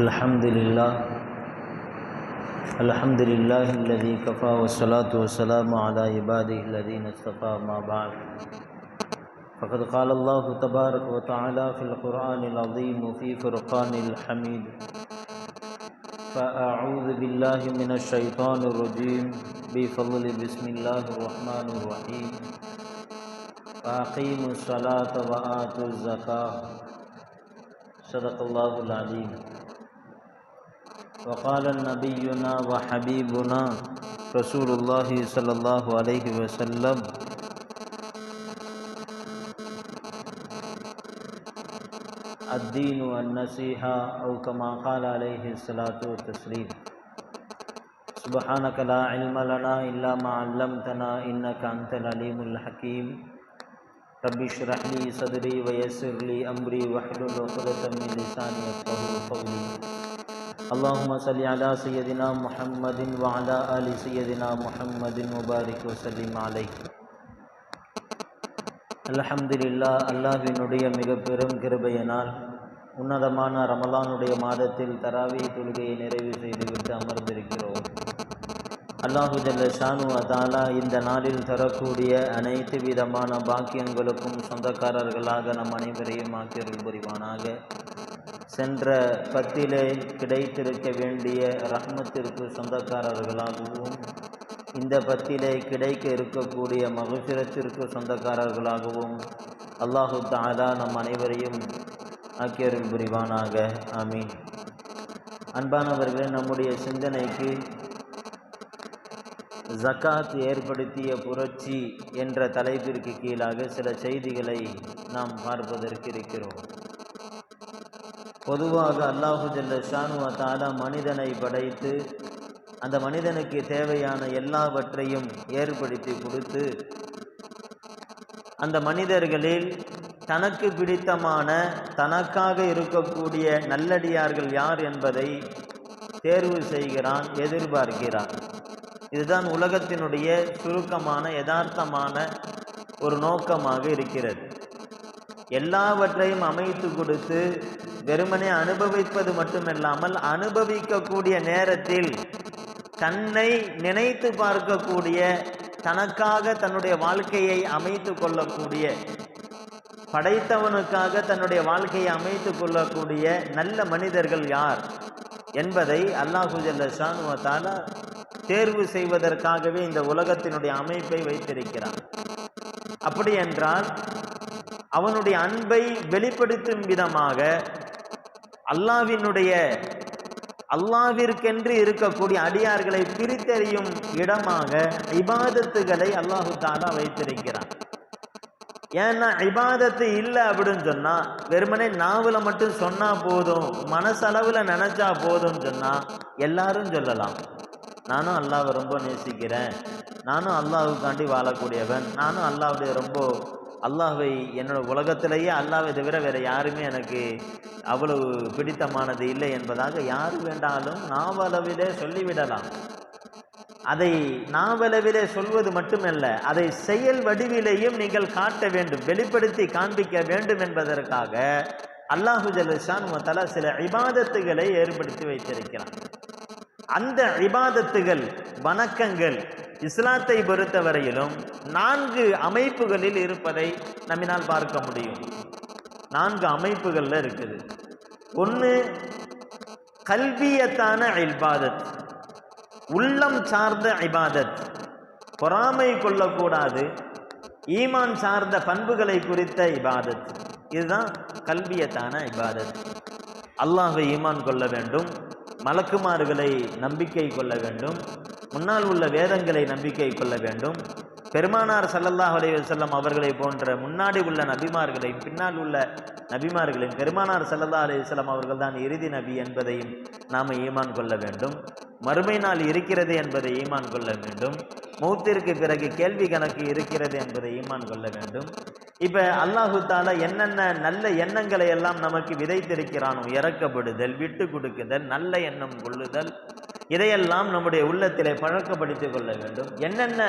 الحمد لله الحمد لله الذي كفى والصلاة والسلام على عباده الذين اصطفى ما بعد۔ فقد قال الله تبارك وتعالى في القرآن العظيم وفي فرقان الحميد فأعوذ بالله من الشيطان الرجيم بفضل بسم الله الرحمن الرحيم فأقيموا الصلاة وآتوا الزكاة صدق الله العليم وقال نبينا وحبيبنا رسول الله صلى الله عليه وسلم. الدين والنصيحة أو كما قال عليه الصلاة والتسليم. سبحانك لا علم لنا إلا ما علمتنا إنك أنت العليم الحكيم. رب اشرح لي صدري ويسر لي أمري واحلل عقدة من لساني يفقهوا قولي. اللهم صل على سيدنا محمد وعلى آل سيدنا محمد وبارك وسلم عليه அல்ஹம்துலில்லா அல்லாஹ்வினுடைய மிக பெரும் கிருபையினால் உன்னதமான ரமலானுடைய மாதத்தில் தராவி தொழுகையை நிறைவு செய்துவிட்டு அமர்ந்திருக்கிறோம் அல்லாஹு ஜல்ல ஷானு அதாலா இந்த நாளில் தரக்கூடிய அனைத்து விதமான பாக்கியங்களுக்கும் சொந்தக்காரர்களாக நம் அனைவரையும் ஆக்கியருள் புரிவானாக சென்ற பத்திலே கிடைத்திருக்க வேண்டிய ரஹ்மத்திற்கு சொந்தக்காரர்களாகவும் இந்த பத்திலே கிடைக்க இருக்கக்கூடிய மகசிரத்திற்கு சொந்தக்காரர்களாகவும் அல்லாஹு தாலா நம் அனைவரையும் ஆக்கியருள் புரிவானாக. ஆமீன். அன்பானவர்களே நம்முடைய சிந்தனைக்கு ஜக்காத் ஏற்படுத்திய புரட்சி என்ற தலைப்பிற்கு கீழாக சில செய்திகளை நாம் பார்ப்பதற்கு இருக்கிறோம். பொதுவாக அல்லாஹு ஜல்ல ஷானுவா தாலா மனிதனை படைத்து அந்த மனிதனுக்கு தேவையான எல்லாவற்றையும் ஏற்படுத்தி கொடுத்து அந்த மனிதர்களில் தனக்கு பிடித்தமான தனக்காக இருக்கக்கூடிய நல்லடியார்கள் யார் என்பதை தேர்வு செய்கிறான் எதிர்பார்க்கிறான். இதுதான் உலகத்தினுடைய சுருக்கமான யதார்த்தமான ஒரு நோக்கமாக இருக்கிறது. எல்லாவற்றையும் அமைத்து கொடுத்து வெறுமனே அனுபவிப்பது மட்டுமில்லாமல் அனுபவிக்கக்கூடிய நேரத்தில் தன்னை நினைத்து பார்க்கக்கூடிய தனக்காக தன்னுடைய வாழ்க்கையை அமைத்து கொள்ளக்கூடிய படைத்தவனுக்காக தன்னுடைய வாழ்க்கையை அமைத்து கொள்ளக்கூடிய நல்ல மனிதர்கள் யார் என்பதை அல்லாஹு ஜல்ல தேர்வு செய்வதற்காகவே இந்த உலகத்தினுடைய அமைப்பை வைத்திருக்கிறான். அப்படி என்றால் அவனுடைய அன்பை வெளிப்படுத்தும் விதமாக அல்லாவினுடைய அல்லாவிற்கென்று இருக்கக்கூடிய அடியார்களை பிரித்தறியும் இடமாக இபாதத்துகளை அல்லாஹு தாலா வைத்திருக்கிறான். ஏன்னா இபாதத்து இல்லை அப்படின்னு சொன்னா வெறுமனே நாவல மட்டும் சொன்னா போதும் மனசளவுல நினைச்சா போதும்னு சொன்னா எல்லாரும் சொல்லலாம். நானும் அல்லாவை ரொம்ப நேசிக்கிறேன். நானும் அல்லாவுக்காண்டி வாழக்கூடியவன். நானும் அல்லாவுடைய ரொம்ப அல்லாஹை என்னோட உலகத்திலேயே அல்லாவை தவிர வேற யாருமே எனக்கு அவ்வளவு பிடித்தமானது இல்லை என்பதாக யார் வேண்டாலும் நாவளவிலே சொல்லிவிடலாம். அதை நாவளவிலே சொல்வது மட்டுமல்ல அதை செயல் வடிவிலேயும் நீங்கள் காட்ட வேண்டும் வெளிப்படுத்தி காண்பிக்க வேண்டும் என்பதற்காக அல்லாஹு ஜல்ஷான் தலா சில இபாதத்துகளை ஏற்படுத்தி வைத்திருக்கிறான். அந்த இபாதத்துகள் வணக்கங்கள் இஸ்லாத்தை பொறுத்தவரையிலும் நான்கு அமைப்புகளில் இருப்பதை நம்மினால் பார்க்க முடியும். நான்கு அமைப்புகளில் இருக்குது. ஒன்று கல்வியத்தான இபாதத். உள்ளம் சார்ந்த இபாதத். பொறாமை கொள்ளக்கூடாது. ஈமான் சார்ந்த பண்புகளை குறித்த இபாதத். இதுதான் கல்வியத்தான இபாதத். அல்லாஹை ஈமான் கொள்ள வேண்டும். மலக்குமார்களை நம்பிக்கை கொள்ள வேண்டும். முன்னால் உள்ள வேதங்களை நம்பிக்கை கொள்ள வேண்டும். பெருமானார் சல்லல்லாஹ் அலைவசல்லம் அவர்களை போன்ற முன்னாடி உள்ள நபிமார்களையும் பின்னால் உள்ள நபிமார்களையும் பெருமானார் சல்லல்லா அலைவசல்லம் அவர்கள் தான் இறுதி நபி என்பதையும் நாம் ஈமான் கொள்ள வேண்டும். மறுமை நாள் இருக்கிறது என்பதை ஈமான் கொள்ள வேண்டும். மௌத்திற்கு பிறகு கேள்வி கணக்கு இருக்கிறது என்பதை ஈமான் கொள்ள வேண்டும். இப்ப அல்லாஹு தாலா என்னென்ன நல்ல எண்ணங்களை எல்லாம் நமக்கு விதைத்திருக்கிறானோ இறக்கப்படுதல் விட்டு கொடுக்குதல் நல்ல எண்ணம் கொள்ளுதல் இதையெல்லாம் நம்முடைய உள்ளத்திலே பழக்கப்படுத்திக் கொள்ள வேண்டும். என்னென்ன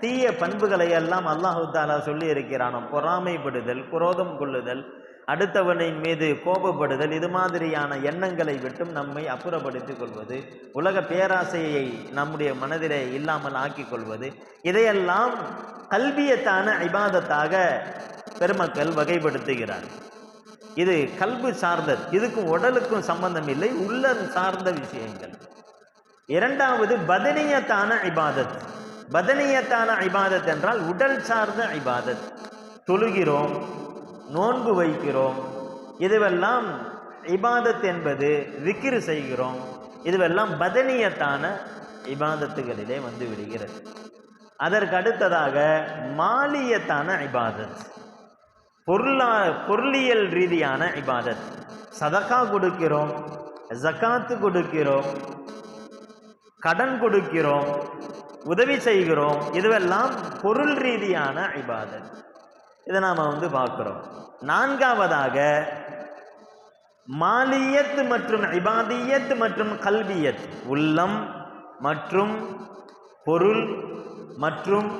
தீய பண்புகளை எல்லாம் அல்லாஹு தாலா சொல்லி இருக்கிறானோ பொறாமைப்படுதல் குரோதம் கொள்ளுதல் அடுத்தவனின் மீது கோபப்படுதல் இது மாதிரியான எண்ணங்களை விட்டும் நம்மை அப்புறப்படுத்திக் கொள்வது உலக பேராசையை நம்முடைய மனதிலே இல்லாமல் ஆக்கிக் கொள்வது இதையெல்லாம் கல்வியத்தான ஐபாதத்தாக பெருமக்கள் வகைப்படுத்துகிறார் இது கல்வி சார்ந்தது. இதுக்கும் உடலுக்கும் சம்பந்தம் இல்லை உள்ளம் சார்ந்த விஷயங்கள். இரண்டாவது பதனியத்தான இபாதத். பதனியத்தான இபாதத் என்றால் உடல் சார்ந்த இபாதத். தொழுகிறோம் நோன்பு வைக்கிறோம் இதுவெல்லாம் இபாதத் என்பது விக்கிரு செய்கிறோம் இதுவெல்லாம் பதனியத்தான இபாதத்துகளிலே வந்து விடுகிறது. அதற்கு அடுத்ததாக மாலியத்தான இபாதத். பொருளா பொருளியல் ரீதியான இபாதத். சதக்கா கொடுக்கிறோம் ஜக்காத்து கொடுக்கிறோம் கடன் கொடுக்கிறோம் உதவி செய்கிறோம் இதுவெல்லாம் பொருள் ரீதியான இபாதத். இதை நாம் வந்து பார்க்குறோம். நான்காவதாக மாலியத் மற்றும் இபாதியத் மற்றும் கல்வியத் உள்ளம் மற்றும் பொருள் மற்றும்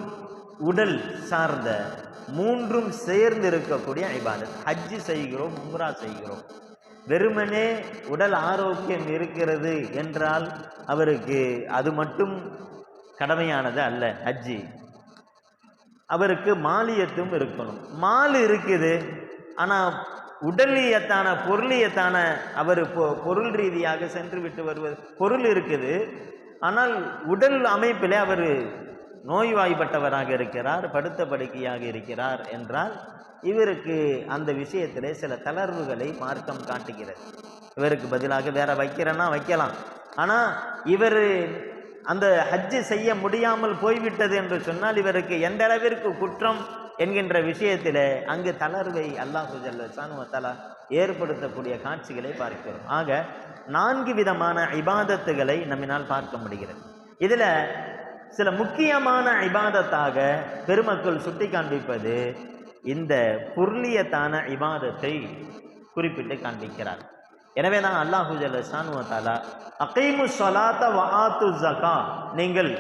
உடல் சார்ந்த மூன்றும் சேர்ந்து இருக்கக்கூடிய ஐபாதத் ஹஜ்ஜு செய்கிறோம் உம்ரா செய்கிறோம். வெறுமனே உடல் ஆரோக்கியம் இருக்கிறது என்றால் அவருக்கு அது மட்டும் கடமையானது அல்ல ஹஜ்ஜி. அவருக்கு மாலியத்தும் இருக்கணும். மால் இருக்குது ஆனால் உடலியத்தான பொருளியத்தான அவர் பொ- பொருள் ரீதியாக சென்று விட்டு வருவது பொருள் இருக்குது. ஆனால் உடல் அமைப்பிலே அவர் நோய்வாய்ப்பட்டவராக இருக்கிறார் படுத்த படுக்கையாக இருக்கிறார் என்றால் இவருக்கு அந்த விஷயத்திலே சில தளர்வுகளை மார்க்கம் காட்டுகிறது. இவருக்கு பதிலாக வேற வைக்கிறேன்னா வைக்கலாம். ஆனால் இவர் அந்த ஹஜ்ஜு செய்ய முடியாமல் போய்விட்டது என்று சொன்னால் இவருக்கு எந்த அளவிற்கு குற்றம் என்கின்ற விஷயத்திலே அங்கு தளர்வை அல்லாஹு ஜல்ல ஏற்படுத்தக்கூடிய காட்சிகளை பார்க்கிறோம். ஆக நான்கு விதமான இபாதத்துகளை நம்மினால் பார்க்க முடிகிறது. இதில் சில முக்கியமான இபாதத்தாக பெருமக்கள் சுட்டி காண்பிப்பது இந்த புர்லியத்தான இபாதத்தை குறிப்பிட்டு காண்பிக்கிறார். எனவே தான் அல்லாஹு சானுவத்தாலா அகைமு சொலாத்த வஆத்து ஜகா நீங்கள்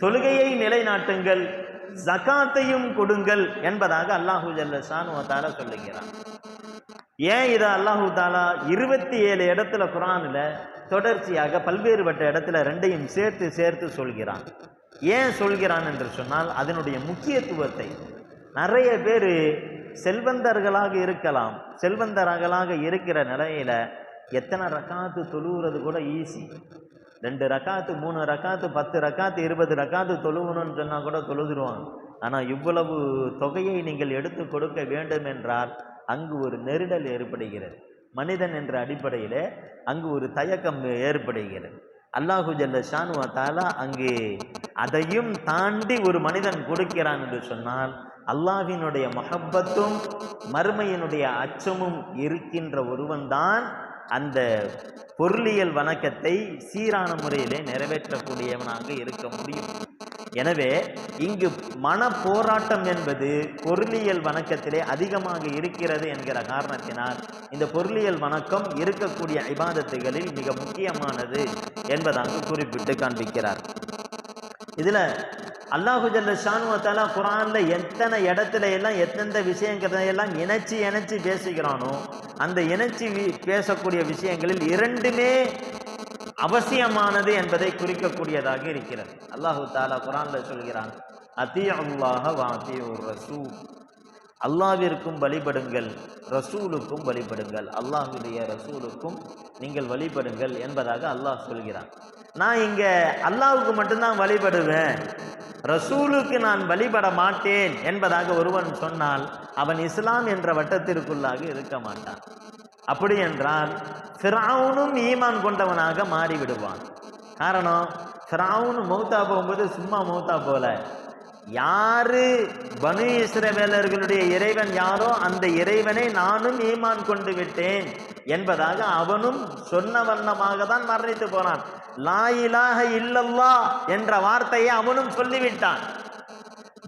தொழுகையை நிலைநாட்டுங்கள் ஜகாத்தையும் கொடுங்கள் என்பதாக அல்லாஹு ஜல்ல சானுவத்தால சொல்லுகிறான் ஏன் இதை அல்லாஹு தாலா இருபத்தி ஏழு இடத்துல குரானில் தொடர்ச்சியாக பல்வேறுபட்ட இடத்துல ரெண்டையும் சேர்த்து சேர்த்து சொல்கிறான்? ஏன் சொல்கிறான் என்று சொன்னால் அதனுடைய முக்கியத்துவத்தை. நிறைய பேர் செல்வந்தர்களாக இருக்கலாம். செல்வந்தர்களாக இருக்கிற நிலையில் எத்தனை ரக்காத்து தொழுவுறது கூட ஈஸி ரெண்டு ரக்காத்து மூணு ரக்காத்து பத்து ரக்காத்து இருபது ரக்காத்து தொழுவணும்னு சொன்னால் கூட தொழுதுருவாங்க. ஆனால் இவ்வளவு தொகையை நீங்கள் எடுத்து கொடுக்க வேண்டும் என்றால் அங்கு ஒரு நெருடல் ஏற்படுகிறது. மனிதன் என்ற அடிப்படையில் அங்கு ஒரு தயக்கம் ஏற்படுகிறது. அல்லாஹு ஜல்லஷான் தாலா அங்கே அதையும் தாண்டி ஒரு மனிதன் கொடுக்கிறான் என்று சொன்னால் அல்லாஹினுடைய மஹப்பத்தும் மறுமையினுடைய அச்சமும் இருக்கின்ற ஒருவன்தான் அந்த பொருளியல் வணக்கத்தை சீரான முறையிலே நிறைவேற்றக்கூடியவனாக இருக்க முடியும். எனவே இங்கு மன போராட்டம் என்பது பொருளியல் வணக்கத்திலே அதிகமாக இருக்கிறது என்கிற காரணத்தினால் இந்த பொருளியல் வணக்கம் இருக்கக்கூடிய ஐபாதத்துகளில் மிக முக்கியமானது என்பதாக குறிப்பிட்டு காண்பிக்கிறார். இதுல அல்லாஹுஜல்ல ஷானுவத்தாலா குரான்ல எத்தனை இடத்துல எல்லாம் எந்தெந்த விஷயங்களை எல்லாம் இணைச்சி இணைச்சி பேசுகிறானோ அந்த இணைச்சி பேசக்கூடிய விஷயங்களில் இரண்டுமே அவசியமானது என்பதை குறிக்கக்கூடியதாக இருக்கிறது. அல்லாஹு தாலா குரான்ல சொல்கிறான் அதி அல்லாஹ வாத்தி ரசூல் அல்லாவிற்கும் வழிபடுங்கள் ரசூலுக்கும் வழிபடுங்கள். அல்லாஹுடைய ரசூலுக்கும் நீங்கள் வழிபடுங்கள் என்பதாக அல்லாஹ் சொல்கிறான். நான் இங்கே அல்லாவுக்கு மட்டும்தான் வழிபடுவேன் ரசூலுக்கு நான் வழிபட மாட்டேன் என்பதாக ஒருவன் சொன்னால் அவன் இஸ்லாம் என்ற வட்டத்திற்குள்ளாக இருக்க மாட்டான். அப்படி என்றால் சிராவுனும் ஈமான் கொண்டவனாக மாறிவிடுவான். காரணம் சிராவுனு மௌத்தா போகும்போது சும்மா மௌத்தா போல. யாரு பனு இஸ்ரவேலர்களுடைய இறைவன் யாரோ அந்த இறைவனை நானும் ஈமான் கொண்டு விட்டேன் என்பதாக அவனும் சொன்ன வண்ணமாக தான் மரணித்து போனான் லாயிலாக இல்லல்லா என்ற வார்த்தையை அவனும் சொல்லிவிட்டான்.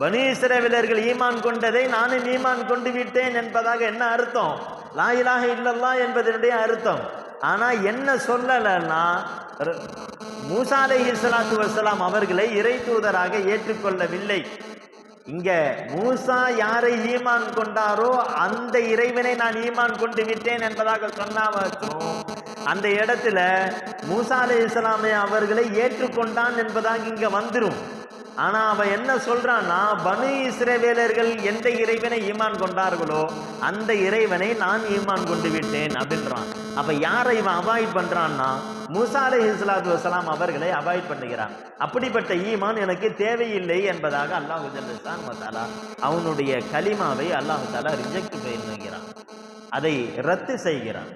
பனு இஸ்ரவேலர்கள் ஈமான் கொண்டதை நானும் ஈமான் கொண்டு விட்டேன் என்பதாக என்ன அர்த்தம்? லாயிலாக இல்லல்லா என்பதனுடைய அர்த்தம். ஆனால் என்ன சொல்லலைன்னா மூசா அலைஹி ஸலாத்து வஸலாம் அவர்களை இறை தூதராக ஏற்றுக்கொள்ளவில்லை. இங்க மூசா யாரை ஈமான் கொண்டாரோ அந்த இறைவனை நான் ஈமான் கொண்டு விட்டேன் என்பதாக சொன்னாவற்றும் அந்த இடத்துல மூசா அலை இஸ்லாமை அவர்களை ஏற்றுக்கொண்டான் என்பதாக இங்க வந்துடும் ஆனா அவன் என்ன சொல்றான்னா பனு இஸ்ரேவேலர்கள் எந்த இறைவனை ஈமான் கொண்டார்களோ அந்த இறைவனை நான் ஈமான் கொண்டு விட்டேன் அப்படின்றான். அப்ப யாரை இவன் அவாய்ட் பண்றான்னா மூசா அலை இஸ்லாத்து வசலாம் அவர்களை அவாய்ட் பண்ணுகிறான். அப்படிப்பட்ட ஈமான் எனக்கு தேவையில்லை என்பதாக அல்லாஹு ஜல்லுஸ்தான் மத்தாலா அவனுடைய கலிமாவை அல்லாஹு தாலா ரிஜெக்ட் பண்ணுகிறான் அதை ரத்து செய்கிறான்.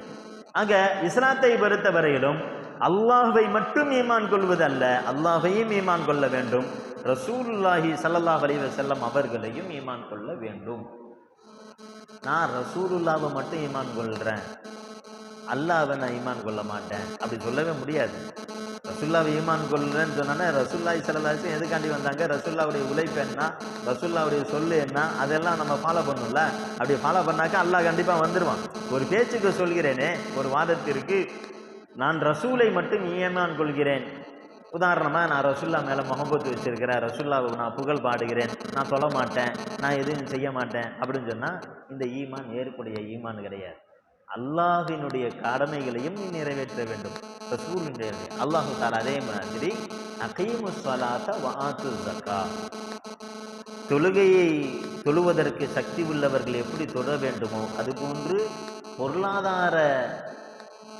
ஆக இஸ்லாத்தை பொறுத்தவரையிலும் அல்லாஹை மட்டும் ஈமான் கொள்வதல்ல அல்லாஹையும் ஈமான் கொள்ள வேண்டும். ரசூலுல்லாஹி சல்லாஹ் அலைஹி செல்லம் அவர்களையும் ஈமான் கொள்ள வேண்டும். நான் ரசூலுல்லாவை மட்டும் ஈமான் கொள்றேன். அல்லாவை நான் ஈமான் கொள்ள மாட்டேன். அப்படி சொல்லவே முடியாது. ரசுல்லாவை ஈமான் கொள்ளுறேன்னு சொன்னா ரசுல்லாய் சல்லாச்சும் எதுக்காண்டி வந்தாங்க? ரசுல்லாவுடைய உழைப்பு என்ன? ரசுல்லாவுடைய சொல்லு என்ன? அதெல்லாம் நம்ம ஃபாலோ பண்ணணும்ல அப்படி ஃபாலோ பண்ணாக்கா அல்லாஹ் கண்டிப்பாக வந்துடுவான் ஒரு பேச்சுக்கு சொல்கிறேனே ஒரு வாதத்திற்கு நான் ரசூலை மட்டும் ஈமான் கொள்கிறேன். உதாரணமாக நான் ரசுல்லா மேலே முகம்பத்து வச்சிருக்கிறேன். ரசுல்லாவுக்கு நான் புகழ் பாடுகிறேன். நான் சொல்ல மாட்டேன். நான் எதுவும் செய்ய மாட்டேன். அப்படின்னு சொன்னால் இந்த ஈமான் ஏற்புடைய ஈமான் கிடையாது. அல்லாஹினுடைய கடமைகளையும் நீ நிறைவேற்ற வேண்டும். ரசூலுடைய அல்லாஹு தாலா அதே மாதிரி அகைமு சலாத்த வாத்து ஜக்கா தொழுகையை தொழுவதற்கு சக்தி உள்ளவர்கள் எப்படி தொழ வேண்டுமோ அதுபோன்று பொருளாதார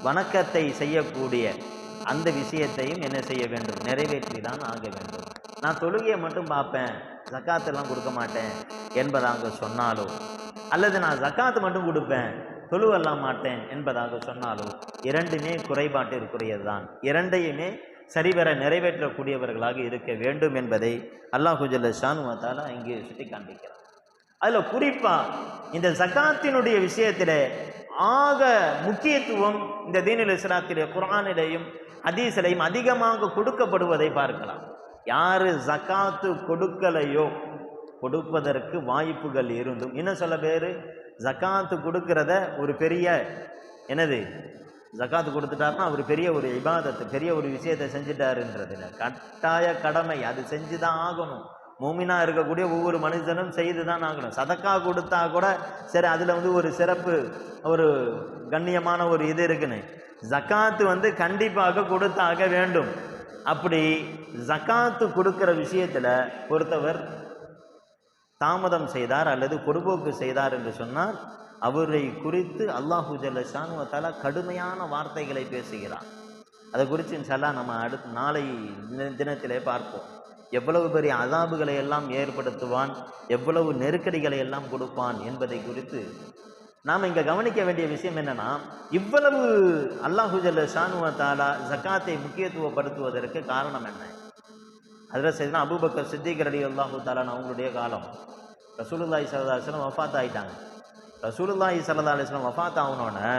வணக்கத்தை செய்யக்கூடிய அந்த விஷயத்தையும் என்ன செய்ய வேண்டும்? நிறைவேற்றி தான் ஆக வேண்டும். நான் தொழுகையை மட்டும் பார்ப்பேன். ஜக்காத்தெல்லாம் கொடுக்க மாட்டேன் என்பதாக சொன்னாலோ? அல்லது நான் ஜக்காத்து மட்டும் கொடுப்பேன். தொழுவெல்லாம் மாட்டேன் என்பதாக சொன்னாலோ? இரண்டுமே குறைபாட்டிற்குரியது தான் இரண்டையுமே சரிவர நிறைவேற்றக்கூடியவர்களாக இருக்க வேண்டும் என்பதை அல்லாஹுஜல்ல ஜல்ல இங்கே சுட்டி காண்பிக்கிறார் அதில் குறிப்பாக இந்த சக்காத்தினுடைய விஷயத்தில் ஆக முக்கியத்துவம் இந்த தீனில் இஸ்லாத்திலே குரானிலையும் அதீசிலையும் அதிகமாக கொடுக்கப்படுவதை பார்க்கலாம். யார் ஜக்காத்து கொடுக்கலையோ கொடுப்பதற்கு வாய்ப்புகள் இருந்தும். இன்னும் சொல்ல பேர்? ஜக்காத்து கொடுக்கிறத ஒரு பெரிய என்னது? ஜக்காத்து கொடுத்துட்டாருன்னா அவர் பெரிய ஒரு இபாதத்தை பெரிய ஒரு விஷயத்தை செஞ்சுட்டாருன்றதுல. கட்டாய கடமை அது செஞ்சு தான் ஆகணும். மூமினா இருக்கக்கூடிய ஒவ்வொரு மனுஷனும் செய்து தான் ஆகணும். சதக்கா கொடுத்தா கூட சரி அதில் வந்து ஒரு சிறப்பு ஒரு கண்ணியமான ஒரு இது இருக்குன்னு. ஜக்காத்து வந்து கண்டிப்பாக கொடுத்தாக வேண்டும். அப்படி ஜக்காத்து கொடுக்குற விஷயத்தில் பொறுத்தவர் தாமதம் செய்தார் அல்லது கொடுபோக்கு செய்தார் என்று சொன்னால் அவரை குறித்து அல்லாஹூ ஜல்லஷானுவத்தாலா கடுமையான வார்த்தைகளை பேசுகிறார். அதை குறித்து இன்ஷால்லா நம்ம அடுத்து நாளை தினத்திலே பார்ப்போம். எவ்வளவு பெரிய அதாபுகளை எல்லாம் ஏற்படுத்துவான் எவ்வளவு நெருக்கடிகளை எல்லாம் கொடுப்பான் என்பதை குறித்து நாம் இங்கே கவனிக்க வேண்டிய விஷயம் என்னன்னா இவ்வளவு அல்லாஹுஜல்ல ஜல்ல தாலா ஜக்காத்தை முக்கியத்துவப்படுத்துவதற்கு காரணம் என்ன? அதில் சரினா அபூபக்கர் சித்திக் ரடி அல்லாஹு தாலான் அவங்களுடைய காலம். ரசூலுல்லாஹி சல்லா அலிஸ்லாம் வஃபாத் ஆயிட்டாங்க ரசூலுல்லாஹி சல்லா அலிஸ்லாம் வஃபாத் ஆகணுன்னு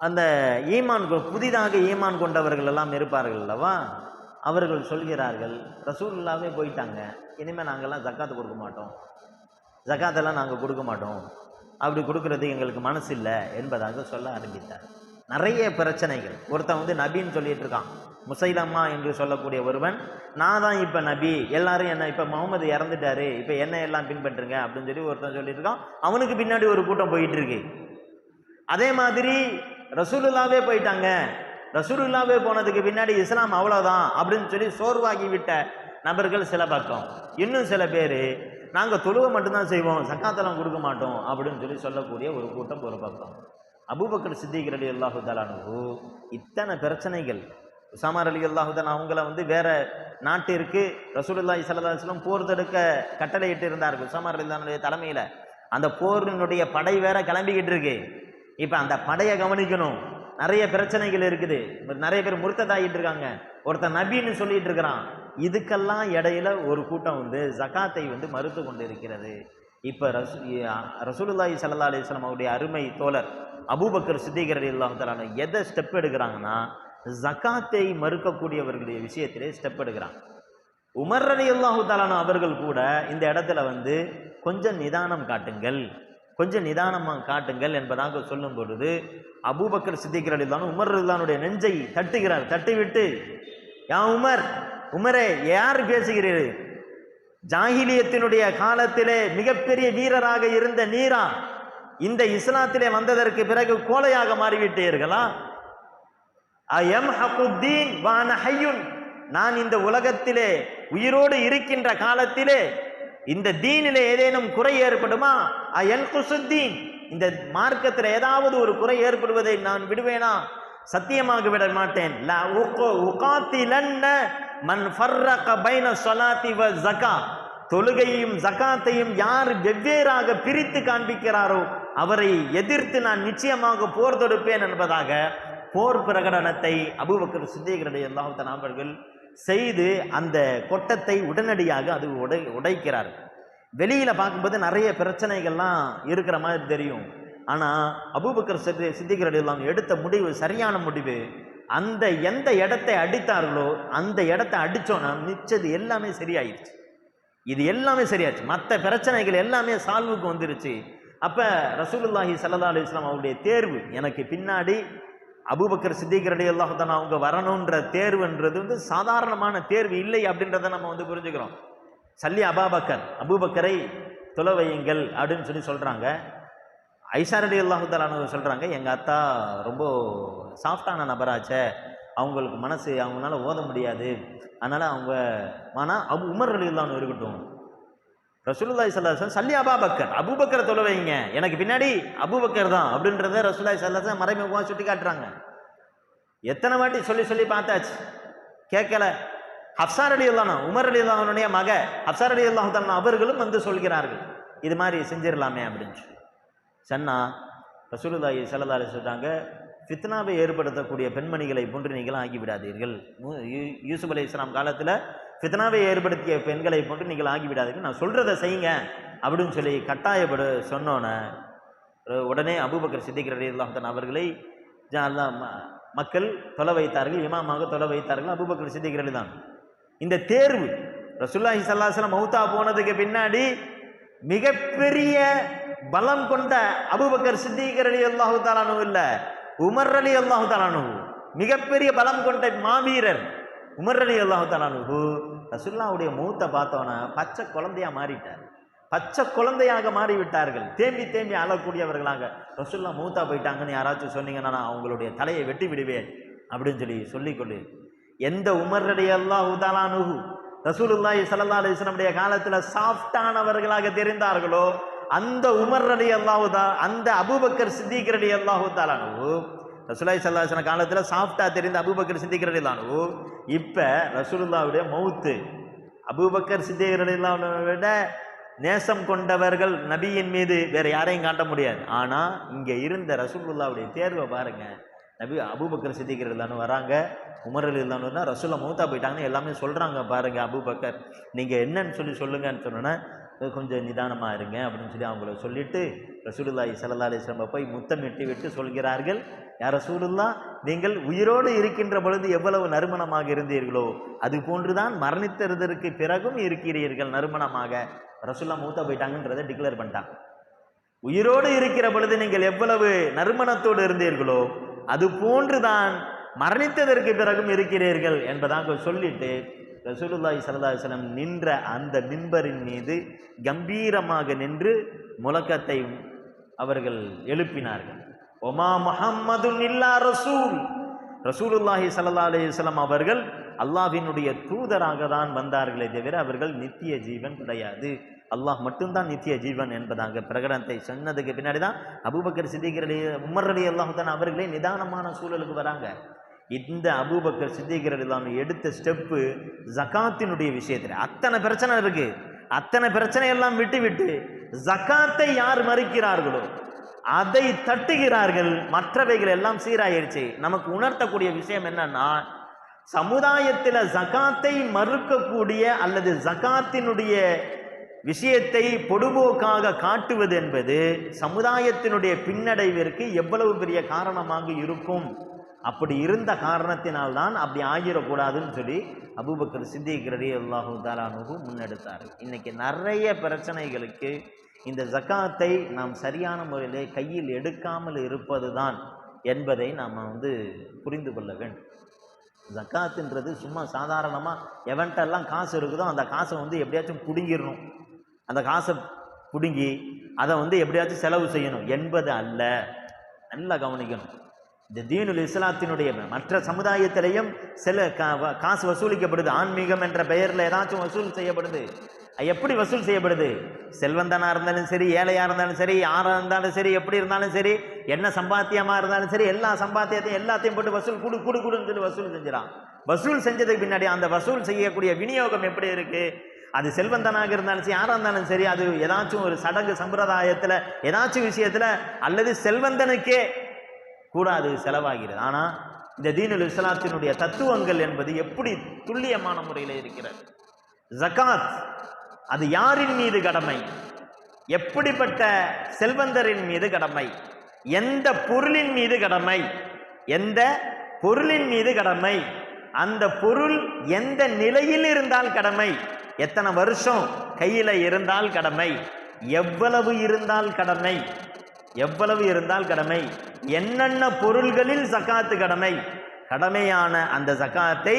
அந்த ஈமான் புதிதாக ஈமான் கொண்டவர்கள் எல்லாம் இருப்பார்கள் அல்லவா? அவர்கள் சொல்கிறார்கள் ரசூல்லாவே போயிட்டாங்க. இனிமேல் நாங்கள்லாம் ஜக்காத்து கொடுக்க மாட்டோம். ஜக்காத்தெல்லாம் நாங்கள் கொடுக்க மாட்டோம். அப்படி கொடுக்கறது எங்களுக்கு மனசு இல்லை என்பதாக சொல்ல ஆரம்பித்தார். நிறைய பிரச்சனைகள். ஒருத்தன் வந்து நபின்னு சொல்லிட்டு இருக்கான். முசைலம்மா என்று சொல்லக்கூடிய ஒருவன் நான் தான் இப்போ நபி. எல்லாரும் என்ன இப்போ முகமது இறந்துட்டாரு. இப்போ என்ன எல்லாம் பின்பற்றுங்க அப்படின்னு சொல்லி ஒருத்தன் சொல்லிட்டு இருக்கான். அவனுக்கு பின்னாடி ஒரு கூட்டம் போயிட்டு இருக்கு. அதே மாதிரி ரசூலுல்லாவே போயிட்டாங்க. ரசூலுல்லாவே போனதுக்கு பின்னாடி இஸ்லாம் அவ்வளோதான் அப்படின்னு சொல்லி சோர்வாகி விட்ட நபர்கள் சில பக்கம். இன்னும் சில பேர் நாங்கள் தொழுவை மட்டும்தான் செய்வோம் சக்காத்தெல்லாம் கொடுக்க மாட்டோம் அப்படின்னு சொல்லி சொல்லக்கூடிய ஒரு கூட்டம் ஒரு பக்கம். அபுபக்கர் சித்திகர் அலி அல்லாஹு தலானு இத்தனை பிரச்சனைகள். உசாமார் அலி அல்லாஹுதான் அவங்கள வந்து வேற நாட்டிற்கு ரசூலுல்லாஹி ஸல்லல்லாஹு அலைஹி போர் தடுக்க கட்டளையிட்டு இருந்தார்கள். உசாமார் அலிதானுடைய தலைமையில். அந்த போரினுடைய படை வேற கிளம்பிக்கிட்டு இருக்கு. இப்போ அந்த படையை கவனிக்கணும். நிறைய பிரச்சனைகள் இருக்குது. நிறைய பேர் முர்த்ததாகிட்டு இருக்காங்க ஒருத்தன் நபின்னு சொல்லிட்டு இருக்கிறான் இதுக்கெல்லாம் இடையில ஒரு கூட்டம் வந்து ஜகாத்தை வந்து மறுத்து கொண்டு இருக்கிறது இப்போ ரசு ரசூலுல்லாஹி சல்லா அலிஸ்லாம் அவருடைய அருமை தோழர் அபூபக்கர் சித்திகர் ரலியல்லாஹு எதை ஸ்டெப் எடுக்கிறாங்கன்னா ஜகாத்தை மறுக்கக்கூடியவர்களுடைய விஷயத்திலே ஸ்டெப் எடுக்கிறாங்க உமர் அலி அல்லாஹு தாலான அவர்கள் கூட இந்த இடத்துல வந்து கொஞ்சம் நிதானம் காட்டுங்கள். கொஞ்சம் நிதானமாக காட்டுங்கள் என்பதாக சொல்லும் பொழுது அபூபக்கர் சித்திக்கிற அலிதான் உமர் ரலில்லானுடைய நெஞ்சை தட்டுகிறார் தட்டிவிட்டு யா உமர் உமரே யார் பேசுகிறீர்கள் ஜாகிலியத்தினுடைய காலத்திலே மிகப்பெரிய வீரராக இருந்த நீரா? இந்த இஸ்லாத்திலே வந்ததற்கு பிறகு கோலையாக மாறிவிட்டீர்களா? அயம் ஹகுத்தீன் வான ஹையுன். நான் இந்த உலகத்திலே உயிரோடு இருக்கின்ற காலத்திலே இந்த தீனில் ஏதேனும் குறை ஏற்படுமா? அயல் குசுத்தீன். இந்த மார்க்கத்தில் ஏதாவது ஒரு குறை ஏற்படுவதை நான் விடுவேனா? சத்தியமாக விட மாட்டேன். மன் ஃபர்ரக பைன ஸலாத்தி வ ஜகா. தொழுகையும் ஜகாத்தையும் யார் வெவ்வேறாக பிரித்து காண்பிக்கிறாரோ அவரை எதிர்த்து நான் நிச்சயமாக போர் தொடுப்பேன் என்பதாக போர் பிரகடனத்தை அபுபக்கர் சித்திகரடைய அல்லாஹத்தன் நபர்கள் செய்து அந்த கொட்டத்தை உடனடியாக அது உடை உடைக்கிறார். வெளியில் பார்க்கும்போது நிறைய பிரச்சனைகள்லாம் இருக்கிற மாதிரி தெரியும். ஆனால் அபூபக்கர் சித்தி சித்திகரடையெல்லாம் எடுத்த முடிவு சரியான முடிவு அந்த எந்த இடத்தை அடித்தார்களோ அந்த இடத்தை அடித்தோன்னா மிச்சது எல்லாமே சரியாயிருச்சு. இது எல்லாமே சரியாச்சு. மற்ற பிரச்சனைகள் எல்லாமே சால்வுக்கு வந்துருச்சு. அப்போ ரசூலுல்லாஹி சல்லா அலைஹி வஸல்லம் அவருடைய தேர்வு எனக்கு பின்னாடி அபூபக்கர் சித்திகரடி ரலியல்லாஹு அவங்க வரணுன்ற தேர்வுன்றது வந்து சாதாரணமான தேர்வு இல்லை அப்படின்றத நம்ம வந்து புரிஞ்சுக்கிறோம். சல்லி அபாபக்கர் அபுபக்கரை துளவையுங்கள் அப்படின்னு சொல்லி சொல்கிறாங்க ஐஷா ரலி சொல்கிறாங்க எங்கள் அத்தா ரொம்ப சாஃப்டான நபராச்சே அவங்களுக்கு மனசு அவங்களால ஓத முடியாது. அதனால் அவங்க ஆனால் அபு உமர் அலி இல்லான்னு இருக்கட்டும் ரசூலுல்லாய் சல்லாஹன் சல்லி அபாபக்கர் அபுபக்கரை தொலை வைங்க. எனக்கு பின்னாடி அபூபக்கர் தான் அப்படின்றத ரசூலுல்லாஹி சல்லாஹன் மறைமுகமாக சுட்டி காட்டுறாங்க எத்தனை வாட்டி சொல்லி சொல்லி பார்த்தாச்சு. கேட்கல. ஹப்சார் அலி அல்லானா உமர் அலி அல்லாஹனுடைய மக ஹப்சார் அலி அல்லாஹ் அவர்களும் வந்து சொல்கிறார்கள். இது மாதிரி செஞ்சிடலாமே அப்படின்னு சொல்லி. சொன்னா ரசூலுல்லாய் ஸல்லல்லாஹு அலைஹி சொல்றாங்க ஃபித்னாவை ஏற்படுத்தக்கூடிய பெண்மணிகளை போன்று நீங்களும் ஆகிவிடாதீர்கள் யூசுப் அலி இஸ்லாம் காலத்தில் ஃபித்னாவை ஏற்படுத்திய பெண்களை போட்டு நீங்கள் ஆகிவிடாதீர்கள். நான் சொல்கிறத செய்யுங்க அப்படின்னு சொல்லி கட்டாயப்படு சொன்னோன்னே உடனே அபூபக்கர் சித்திக் ரலியல்லாஹு அவர்களை மக்கள் தொலை வைத்தார்கள் இமாமாக தொலை வைத்தார்கள் அபூபக்கர் சித்திக் தான் இந்த தேர்வு ரசுல்லாஹி ஸல்லல்லாஹு மௌத்தா போனதுக்கு பின்னாடி மிகப்பெரிய பலம் கொண்ட அபூபக்கர் அலி அல்லாஹு தாலானு இல்லை உமர் அலி அல்லாஹு தாலானு மிகப்பெரிய பலம் கொண்ட மாவீரர் உமர்ரலி அல்லாஹு ரசுல்லாவுடைய ரசூலுல்லாஹ்வுடைய பார்த்தோன்னா பச்சை குழந்தையா மாறிட்டார். பச்சை குழந்தையாக மாறிவிட்டார்கள். தேம்பி தேம்பி அழக்கூடியவர்களாக ரசுல்லா மூத்தா போயிட்டாங்கன்னு யாராச்சும் சொன்னீங்கன்னா நான் அவங்களுடைய தலையை வெட்டி விடுவேன் அப்படின்னு சொல்லி சொல்லிக்கொள்ளு எந்த உமர்ரடி அல்லாஹ் உதாலானுகு ரசூலுல்லாஹி சல்லா அலிஸ்லமுடைய காலத்தில் சாஃப்டானவர்களாக தெரிந்தார்களோ அந்த உமர் அலி அல்லாஹுதா அந்த அபூபக்கர் சித்திக் ரலி அல்லாஹு தாலானு ரசுலாய் சல்லாசன காலத்தில் சாஃப்டா தெரிந்து சாஃப்டா தெரிந்த அபூபக்கர் சித்திக் ரலி அல்லாஹு இப்ப ரசூலுல்லாஹ்வுடைய மௌத்து விட நேசம் கொண்டவர்கள் நபியின் மீது வேறு யாரையும் காட்ட முடியாது. ஆனால் இங்கே இருந்த ரசூலுல்லாவுடைய தேர்வை பாருங்கள் நபி அபூபக்கர் இல்லான்னு வராங்க. உமர் இல்லான்னு ரசூலை மூத்தா போயிட்டாங்கன்னு எல்லாமே சொல்கிறாங்க பாருங்கள் அபுபக்கர். நீங்கள் என்னன்னு சொல்லி சொல்லுங்கன்னு சொன்னோன்னா கொஞ்சம் நிதானமாக இருங்க அப்படின்னு சொல்லி அவங்கள சொல்லிவிட்டு ரசூலுல்லாஹி ஸல்லல்லாஹு அலைஹி வஸல்லம் போய் முத்தமிட்டு விட்டு சொல்கிறார்கள். யார் ரசூலுல்லா நீங்கள் உயிரோடு இருக்கின்ற பொழுது எவ்வளவு நறுமணமாக இருந்தீர்களோ அது போன்றுதான் மரணித்ததற்கு பிறகும் இருக்கிறீர்கள் நறுமணமாக. ரசூல்லா மூத்தா போயிட்டாங்கன்றதை டிக்ளேர் பண்ணிட்டாங்க உயிரோடு இருக்கிற பொழுது நீங்கள் எவ்வளவு நறுமணத்தோடு இருந்தீர்களோ அது போன்றுதான் மரணித்ததற்கு பிறகும் இருக்கிறீர்கள் என்பதாக சொல்லிட்டு ரசூலுல்லாய் சரதாசனம் நின்ற அந்த மின்பரின் மீது கம்பீரமாக நின்று முழக்கத்தை அவர்கள் எழுப்பினார்கள். ஒமா முஹம்மது இல்லா ரசூல். ரசூலுல்லாஹி சல்லா அலைஹி அவர்கள் அல்லாஹினுடைய தூதராக தான் வந்தார்களே தவிர அவர்கள் நித்திய ஜீவன் கிடையாது. அல்லாஹ் மட்டும்தான் நித்திய ஜீவன் என்பதாக பிரகடனத்தை சொன்னதுக்கு பின்னாடி தான் அபூபக்கர் சித்திகரலி உமர் அலி அவர்களே நிதானமான சூழலுக்கு வராங்க. இந்த அபூபக்கர் சித்திகரடி எடுத்த ஸ்டெப்பு ஜகாத்தினுடைய விஷயத்தில். அத்தனை பிரச்சனை இருக்குது அத்தனை பிரச்சனையெல்லாம் விட்டு விட்டு ஜக்காத்தை யார் மறுக்கிறார்களோ அதை தட்டுகிறார்கள். மற்றவைகள் எல்லாம் சீராயிருச்சு. நமக்கு உணர்த்தக்கூடிய விஷயம் என்னன்னா சமுதாயத்தில் ஜகாத்தை மறுக்கக்கூடிய அல்லது ஜகாத்தினுடைய விஷயத்தை பொடுபோக்காக காட்டுவது என்பது சமுதாயத்தினுடைய பின்னடைவிற்கு எவ்வளவு பெரிய காரணமாக இருக்கும்? அப்படி இருந்த காரணத்தினால்தான் அப்படி ஆகிடக்கூடாதுன்னு சொல்லி அபூபக்கர் சித்திக் ரலி அல்லாஹு தாலானுகு முன்னெடுத்தார். இன்னைக்கு நிறைய பிரச்சனைகளுக்கு இந்த ஜகாத்தை நாம் சரியான முறையிலே கையில் எடுக்காமல் இருப்பது தான் என்பதை நாம் வந்து புரிந்து கொள்ள வேண்டும். ஜக்காத்துன்றது சும்மா சாதாரணமாக எவன்ட்டெல்லாம் காசு இருக்குதோ அந்த காசை வந்து எப்படியாச்சும் பிடுங்கிடணும். அந்த காசை பிடுங்கி அதை வந்து எப்படியாச்சும் செலவு செய்யணும் என்பது அல்ல. நல்லா கவனிக்கணும். இந்த தீனுல் இஸ்லாத்தினுடைய மற்ற சமுதாயத்திலையும் சில கா- வ- காசு வசூலிக்கப்படுது. ஆன்மீகம் என்ற பெயரில் ஏதாச்சும் வசூல் செய்யப்படுது. எப்படி வசூல் செய்யப்படுது? செல்வந்தனாக இருந்தாலும் சரி ஏழையாக இருந்தாலும் சரி யாராக இருந்தாலும் சரி எப்படி இருந்தாலும் சரி என்ன சம்பாத்தியமாக இருந்தாலும் சரி எல்லா சம்பாத்தியத்தையும் எல்லாத்தையும் போட்டு வசூல் குடு குடு குடுன்னு சொல்லி வசூல் செஞ்சிடான் வசூல் செஞ்சதுக்கு பின்னாடி அந்த வசூல் செய்யக்கூடிய விநியோகம் எப்படி இருக்குது அது செல்வந்தனாக இருந்தாலும் சரி யாராக இருந்தாலும் சரி அது ஏதாச்சும் ஒரு சடங்கு சம்பிரதாயத்தில் ஏதாச்சும் விஷயத்தில் அல்லது செல்வந்தனுக்கே கூட அது செலவாகிறது. ஆனால் இந்த தீனுல் இஸ்லாத்தினுடைய தத்துவங்கள் என்பது எப்படி துல்லியமான முறையில் இருக்கிறது? ஜகாத் அது யாரின் மீது கடமை? எப்படிப்பட்ட செல்வந்தரின் மீது கடமை? எந்த பொருளின் மீது கடமை? எந்த பொருளின் மீது கடமை? அந்த பொருள் எந்த நிலையில் இருந்தால் கடமை? எத்தனை வருஷம் கையில் இருந்தால் கடமை? எவ்வளவு இருந்தால் கடமை? எவ்வளவு இருந்தால் கடமை? என்னென்ன பொருள்களில் சக்காத்து கடமை? கடமையான அந்த சக்காத்தை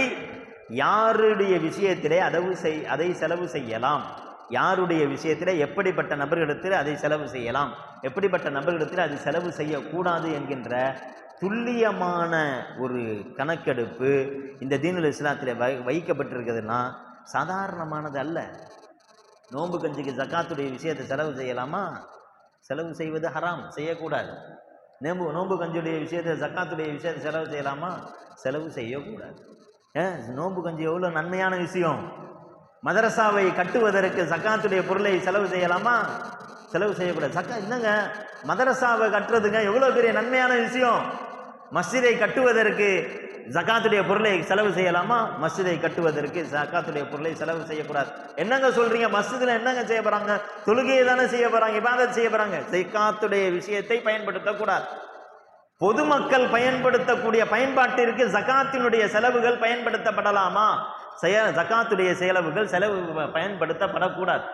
யாருடைய விஷயத்திலே அதவு செய் அதை செலவு செய்யலாம்? யாருடைய விஷயத்தில் எப்படிப்பட்ட நபர்களிடத்தில் அதை செலவு செய்யலாம்? எப்படிப்பட்ட நபர்களிடத்தில் அது செலவு செய்யக்கூடாது என்கின்ற துல்லியமான ஒரு கணக்கெடுப்பு இந்த தீனுல் இஸ்லாத்தில் வை வைக்கப்பட்டிருக்குதுன்னா சாதாரணமானது அல்ல. நோன்பு கஞ்சிக்கு ஜக்காத்துடைய விஷயத்தை செலவு செய்யலாமா? செலவு செய்வது ஹராம் செய்யக்கூடாது. நோம்பு நோன்பு கஞ்சியுடைய விஷயத்தை ஜக்காத்துடைய விஷயத்தை செலவு செய்யலாமா? செலவு செய்யக்கூடாது. ஏன்? நோன்பு கஞ்சி எவ்வளோ நன்மையான விஷயம்? மதரசாவை கட்டுவதற்கு சக்காத்துடைய பொருளை செலவு செய்யலாமா? செலவு செய்யக்கூடாது. சக்கா என்னங்க? மதரசாவை கட்டுறதுங்க எவ்வளோ பெரிய நன்மையான விஷயம்? மஸ்ஜிதை கட்டுவதற்கு ஜக்காத்துடைய பொருளை செலவு செய்யலாமா? மஸ்ஜிதை கட்டுவதற்கு ஜக்காத்துடைய பொருளை செலவு செய்யக்கூடாது. என்னங்க சொல்றீங்க? மஸ்ஜிதில் என்னங்க செய்ய போறாங்க? தொழுகையை தானே செய்ய போறாங்க இபாதத் செய்ய போறாங்க. ஜக்காத்துடைய விஷயத்தை பயன்படுத்தக்கூடாது. பொதுமக்கள் பயன்படுத்தக்கூடிய பயன்பாட்டிற்கு ஜக்காத்தினுடைய செலவுகள் பயன்படுத்தப்படலாமா? செய ஜகாத்துடைய செலவுகள் செலவு பயன்படுத்தப்படக்கூடாது.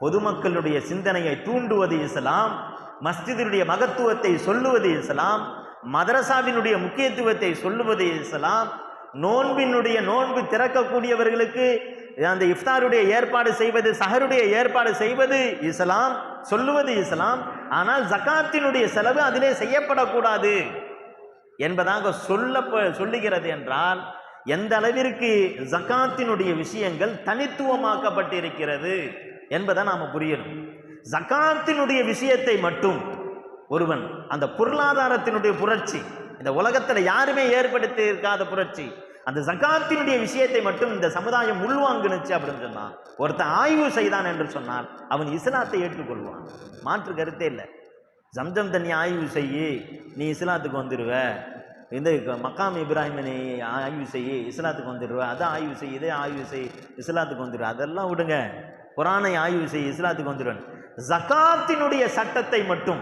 பொதுமக்களுடைய சிந்தனையை தூண்டுவது இஸ்லாம் மஸ்ஜிதினுடைய மகத்துவத்தை சொல்லுவது இஸ்லாம் மதரசாவினுடைய முக்கியத்துவத்தை சொல்லுவது இஸ்லாம் நோன்பினுடைய நோன்பு திறக்கக்கூடியவர்களுக்கு அந்த இஃப்தாருடைய ஏற்பாடு செய்வது சஹருடைய ஏற்பாடு செய்வது இஸ்லாம் சொல்லுவது இஸ்லாம் ஆனால் ஜகாத்தினுடைய செலவு அதிலே செய்யப்படக்கூடாது என்பதாக சொல்ல சொல்லுகிறது என்றால் எந்த அளவிற்கு ஜக்காத்தினுடைய விஷயங்கள் தனித்துவமாக்கப்பட்டிருக்கிறது என்பதை நாம் புரியணும். ஜக்காத்தினுடைய விஷயத்தை மட்டும் ஒருவன் அந்த பொருளாதாரத்தினுடைய புரட்சி இந்த உலகத்தில் யாருமே ஏற்படுத்தி இருக்காத புரட்சி அந்த ஜக்காத்தினுடைய விஷயத்தை மட்டும் இந்த சமுதாயம் உள்வாங்குனுச்சு அப்படின்னு சொன்னான் ஒருத்தன் ஆய்வு செய்தான் என்று சொன்னால் அவன் இஸ்லாத்தை ஏற்றுக்கொள்வான். மாற்று கருத்தே இல்லை. ஜம்ஜம் தண்ணி ஆய்வு செய்யி நீ இஸ்லாத்துக்கு வந்துடுவ இந்த மக்காம் இப்ராஹிமனை ஆய்வு செய் இஸ்லாத்துக்கு வந்துடுவா அதை ஆய்வு செய் இதே ஆய்வு செய் இஸ்லாத்துக்கு வந்துடுவா அதெல்லாம் விடுங்க. குரானை ஆய்வு செய் இஸ்லாத்துக்கு வந்துடுவேன் ஜகாத்தினுடைய சட்டத்தை மட்டும்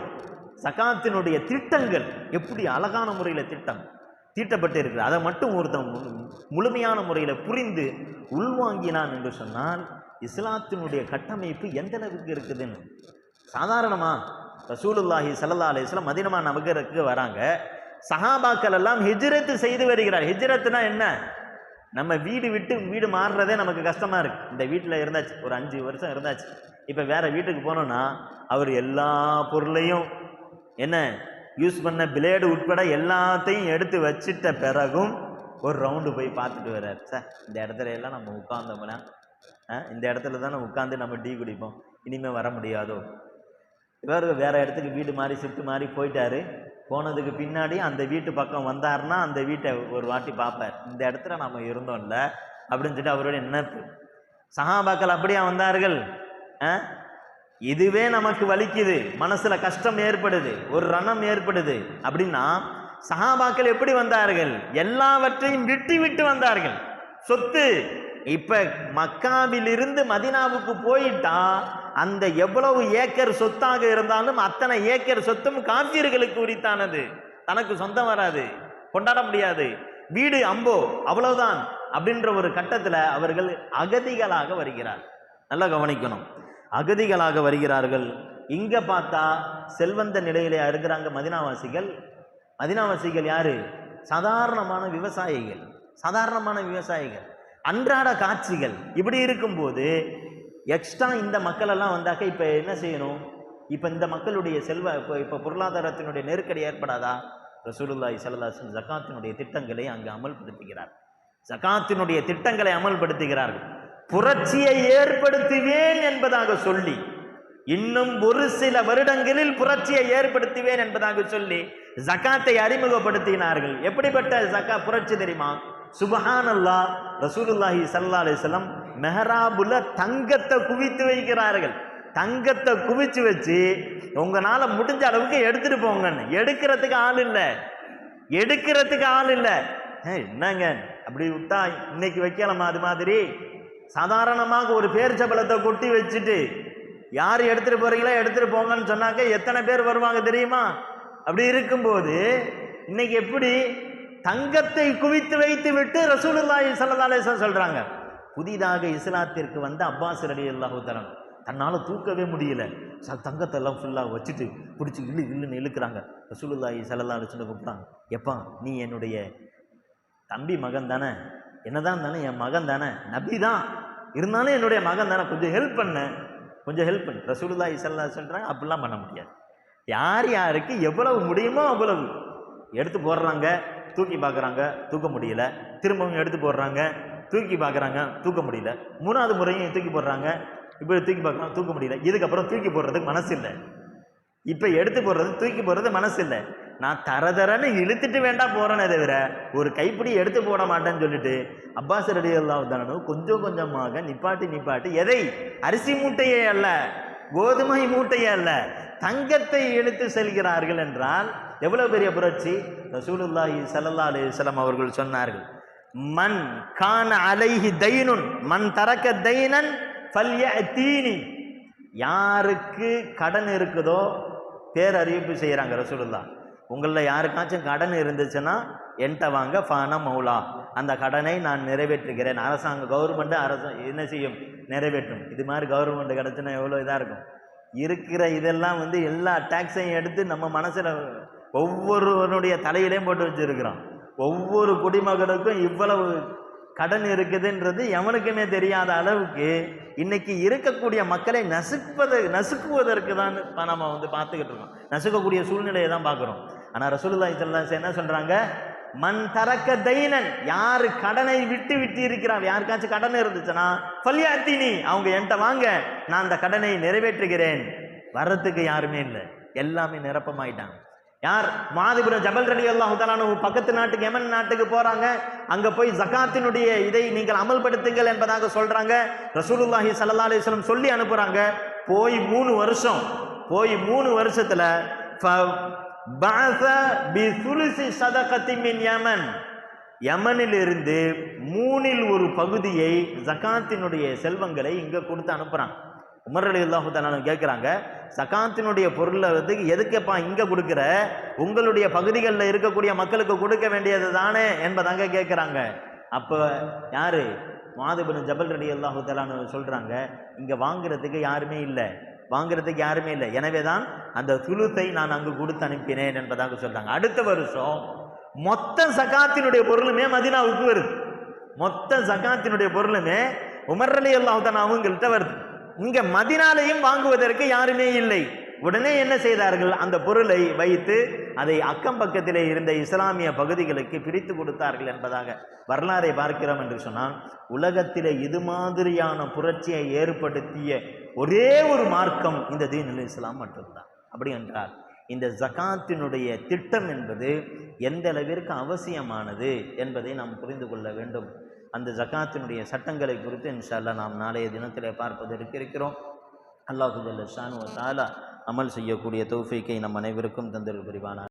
சகாத்தினுடைய திட்டங்கள் எப்படி அழகான முறையில் திட்டம் தீட்டப்பட்டு இருக்குது அதை மட்டும் ஒருத்தன் மு- முழுமையான முறையில் புரிந்து உள்வாங்கினான் என்று சொன்னால் இஸ்லாத்தினுடைய கட்டமைப்பு எந்த அளவுக்கு இருக்குதுன்னு. சாதாரணமாக ரசூலுல்லாஹி சல்லா அலைஹி வஸல்லம் மதீனா வராங்க. சஹாபாக்கள் எல்லாம் ஹிஜ்ரத்து செய்து வருகிறார். ஹிஜ்ரத்துனா என்ன? நம்ம வீடு விட்டு வீடு மாறுறதே நமக்கு கஷ்டமாக இருக்குது இந்த வீட்டில் இருந்தாச்சு. ஒரு அஞ்சு வருஷம் இருந்தாச்சு. இப்போ வேறு வீட்டுக்கு போனோம்னா அவர் எல்லா பொருளையும் என்ன யூஸ் பண்ண பிளேடு உட்பட எல்லாத்தையும் எடுத்து வச்சிட்ட பிறகும் ஒரு ரவுண்டு போய் பார்த்துட்டு வர்றார். சார் இந்த இடத்துல எல்லாம் நம்ம உட்காந்தோம்னா ஆ, இந்த இடத்துல தானே உட்காந்து நம்ம டீ குடிப்போம். இனிமேல் வர முடியாதோ? இவர் வேறு இடத்துக்கு வீடு மாறி ஷிஃப்ட் மாறி போயிட்டாரு. போனதுக்கு பின்னாடி அந்த வீட்டு பக்கம் வந்தாருன்னா அந்த வீட்டை ஒரு வாட்டி பார்ப்பார். இந்த இடத்துல நம்ம இருந்தோம்ல அப்படின்னு சொல்லிட்டு அவருடைய நினைப்பு சஹாபாக்கள் அப்படியா வந்தார்கள்? ஆ? இதுவே நமக்கு வலிக்குது. மனசுல கஷ்டம் ஏற்படுது. ஒரு ரணம் ஏற்படுது. அப்படின்னா சஹாபாக்கள் எப்படி வந்தார்கள்? எல்லாவற்றையும் விட்டு விட்டு வந்தார்கள். சொத்து. இப்ப மக்காவிலிருந்து மதினாவுக்கு போயிட்டா அந்த எவ்வளவு ஏக்கர் சொத்தாக இருந்தாலும் அத்தனை ஏக்கர் சொத்தும் காபியர்களுக்கு உரித்தானது. தனக்கு சொந்தம் வராது. கொண்டாட முடியாது. வீடு அம்போ அவ்வளவுதான் அப்படின்ற ஒரு கட்டத்தில் அவர்கள் அகதிகளாக வருகிறார். நல்லா கவனிக்கணும். அகதிகளாக வருகிறார்கள். இங்கே பார்த்தா செல்வந்த நிலையிலே இருக்கிறாங்க மதினாவாசிகள். மதினாவாசிகள் யார்? சாதாரணமான விவசாயிகள். சாதாரணமான விவசாயிகள். அன்றாட காட்சிகள். இப்படி இருக்கும்போது எக்ஸ்ட்ரா இந்த மக்களெல்லாம் வந்தாக்க இப்போ என்ன செய்யணும்? இப்போ இந்த மக்களுடைய செல்வ இப்போ இப்போ பொருளாதாரத்தினுடைய நெருக்கடி ஏற்படாதா? ரசூலுல்லாய் சல்லாசன் ஜகாத்தினுடைய திட்டங்களை அங்கு அமல்படுத்துகிறார். ஜகாத்தினுடைய திட்டங்களை அமல்படுத்துகிறார்கள். புரட்சியை ஏற்படுத்துவேன் என்பதாக சொல்லி இன்னும் ஒரு சில வருடங்களில் புரட்சியை ஏற்படுத்துவேன் என்பதாக சொல்லி ஜகாத்தை அறிமுகப்படுத்தினார்கள். எப்படிப்பட்ட ஜக்கா புரட்சி தெரியுமா? சுபஹானல்லா ரசூலுல்லாஹி சல்லா அலைஹி மெஹராபுல தங்கத்தை குவித்து வைக்கிறார்கள். தங்கத்தை குவிச்சு வச்சு உங்களால் முடிஞ்ச அளவுக்கு எடுத்துட்டு போங்கன்னு. எடுக்கிறதுக்கு ஆள் இல்லை. எடுக்கிறதுக்கு ஆள் இல்லை. என்னங்க? அப்படி விட்டா இன்னைக்கு வைக்கலாமா? அது மாதிரி சாதாரணமாக ஒரு பேரிச்சபலத்தை கொட்டி வச்சுட்டு யார் எடுத்துகிட்டு போகிறீங்களோ எடுத்துகிட்டு போங்கன்னு சொன்னாக்க எத்தனை பேர் வருவாங்க தெரியுமா? அப்படி இருக்கும்போது இன்னைக்கு எப்படி தங்கத்தை குவித்து வைத்து விட்டு ரசூலுல்லாஹி ஸல்லல்லாஹு அலைஹி சொல்றாங்க. புதிதாக இஸ்லாத்திற்கு வந்த அப்பாஸ் ரலி அல்லாஹு தன்னால் தூக்கவே முடியல. ச தங்கத்தை எல்லாம் ஃபுல்லாக வச்சுட்டு பிடிச்சி இழு இழுன்னு இழுக்கிறாங்க. ரசூலுல்லாஹி ஸல்லல்லாஹு அலைஹி கூப்பிட்டாங்க. எப்பா நீ என்னுடைய தம்பி மகன் தானே? என்னதான் தானே என் மகன் தானே? நபி தான். இருந்தாலும் என்னுடைய மகன் தானே. கொஞ்சம் ஹெல்ப் பண்ண. கொஞ்சம் ஹெல்ப் பண்ணு. ரசூலுல்லாஹி ஸல்லல்லாஹு சொல்கிறாங்க அப்படிலாம் பண்ண முடியாது. யார் யாருக்கு எவ்வளவு முடியுமோ அவ்வளவு எடுத்து போடுறாங்க. தூக்கி பார்க்குறாங்க தூக்க முடியல. திரும்பவும் எடுத்து போடுறாங்க தூக்கி பார்க்குறாங்க தூக்க முடியல. மூணாவது முறையும் தூக்கி போடுறாங்க. இப்போ தூக்கி பார்க்குறாங்க தூக்க முடியல. இதுக்கப்புறம் தூக்கி போடுறதுக்கு மனசு இல்லை இப்போ எடுத்து போடுறது தூக்கி போடுறது மனசு இல்லை நான் தர தரன்னு இழுத்துட்டு வேண்டாம் போகிறேனே தவிர ஒரு கைப்பிடி எடுத்து போட மாட்டேன்னு சொல்லிட்டு அப்பாஸ் ரெடி அல்லாஹ் கொஞ்சம் கொஞ்சமாக நிப்பாட்டி நிப்பாட்டி எதை? அரிசி மூட்டையே அல்ல கோதுமை மூட்டையே அல்ல தங்கத்தை இழுத்து செல்கிறார்கள் என்றால் எவ்வளவு பெரிய புரட்சி? ரசூலுல்லாஹி சல்லா அலி வஸல்லம் அவர்கள் சொன்னார்கள். மண் கான அலைஹி தைனுன் மண் தரக்க தைனன் ஃபல்யஅதீனி யாருக்கு கடன் இருக்குதோ பேரறிவிப்பு செய்கிறாங்க ரசூலுல்லா உங்களில் யாருக்காச்சும் கடன் இருந்துச்சுன்னா என்கிட்ட வாங்க ஃபானா மௌலா. அந்த கடனை நான் நிறைவேற்றுகிறேன். அரசாங்க கவர்மெண்ட்டு அரசு என்ன செய்யும்? நிறைவேற்றும். இது மாதிரி கவர்மெண்ட் கிடச்சுன்னா எவ்வளோ இதாக இருக்கும்? இருக்கிற இதெல்லாம் வந்து எல்லா டேக்ஸையும் எடுத்து நம்ம மனசில் ஒவ்வொருவனுடைய தலையிலையும் போட்டு வச்சுருக்கிறான். ஒவ்வொரு குடிமகனுக்கும் இவ்வளவு கடன் இருக்குதுன்றது எவனுக்குமே தெரியாத அளவுக்கு இன்னைக்கு இருக்கக்கூடிய மக்களை நசுப்பது நசுக்குவதற்கு தான் நம்ம வந்து பார்த்துக்கிட்டு இருக்கோம். நசுக்கக்கூடிய சூழ்நிலையை தான் பார்க்குறோம். ஆனால் ரசூலுல்லா ஸல்லல்லாஹு என்ன சொல்கிறாங்க மண் தரக்க தைனன். யார் கடனை விட்டு விட்டு இருக்கிறான்? யாருக்காச்சும் கடன் இருந்துச்சுன்னா பல்யாத்தினி அவங்க என்கிட்ட வாங்க நான் அந்த கடனை நிறைவேற்றுகிறேன். வர்றதுக்கு யாருமே இல்லை. எல்லாமே நிரப்பமாயிட்டாங்க. யார்? மாதிபுர ஜபல் ரலி அல்லாஹு பக்கத்து நாட்டுக்கு யமன் நாட்டுக்கு போறாங்க. அங்க போய் ஜகாத்தினுடைய இதை நீங்கள் அமல்படுத்துங்கள் என்பதாக சொல்றாங்க. ரசூலுல்லாஹி சல்லா அலிஸ்லம் சொல்லி அனுப்புறாங்க. போய் மூணு வருஷம் போய் மூணு வருஷத்துல ஃப- யமன். யமனிலிருந்து மூணில் ஒரு பகுதியை ஜகாத்தினுடைய செல்வங்களை இங்க கொடுத்து அனுப்புறாங்க. உமர் அலி அல்லாஹு கேட்குறாங்க சகாத்தினுடைய பொருளை வந்து எதுக்குப்பா இங்கே கொடுக்குற? உங்களுடைய பகுதிகளில் இருக்கக்கூடிய மக்களுக்கு கொடுக்க வேண்டியது தானே என்பதாங்க கேட்குறாங்க அப்போ யார்? மாதபின் ஜபல் ரெடி அல்லாஹு சொல்கிறாங்க இங்கே வாங்குறதுக்கு யாருமே இல்லை. வாங்குறதுக்கு யாருமே இல்லை. எனவே தான் அந்த துளுத்தை நான் அங்கு கொடுத்து அனுப்பினேன் என்பதாக சொல்கிறாங்க அடுத்த வருஷம் மொத்த சகாத்தினுடைய பொருளுமே மதினாவுக்கு வருது. மொத்த சகாத்தினுடைய பொருளுமே உமர் அலி அல்லாஹு அவங்கள்ட்ட வருது. இங்க மதினாலையும் வாங்குவதற்கு யாருமே இல்லை. உடனே என்ன செய்தார்கள்? அந்த பொருளை வைத்து அதை அக்கம் பக்கத்திலே இருந்த இஸ்லாமிய பகுதிகளுக்கு பிரித்து கொடுத்தார்கள் என்பதாக வரலாறை பார்க்கிறோம் என்று சொன்னால் உலகத்திலே இது மாதிரியான புரட்சியை ஏற்படுத்திய ஒரே ஒரு மார்க்கம் இந்த தீனுல் இஸ்லாம் மட்டும்தான். அப்படி என்றால் இந்த ஜகாத்தினுடைய திட்டம் என்பது எந்த அளவிற்கு அவசியமானது என்பதை நாம் புரிந்து கொள்ள வேண்டும். அந்த ஜகாத்தினுடைய சட்டங்களை குறித்து இன்ஷால்லா நாம் நாளைய தினத்தில் பார்ப்பதற்கு இருக்கிறோம். அல்லாஹு ஷானு தாலா அமல் செய்யக்கூடிய தௌஃபீக்கை நம் அனைவருக்கும் தந்திரு புரிவானார்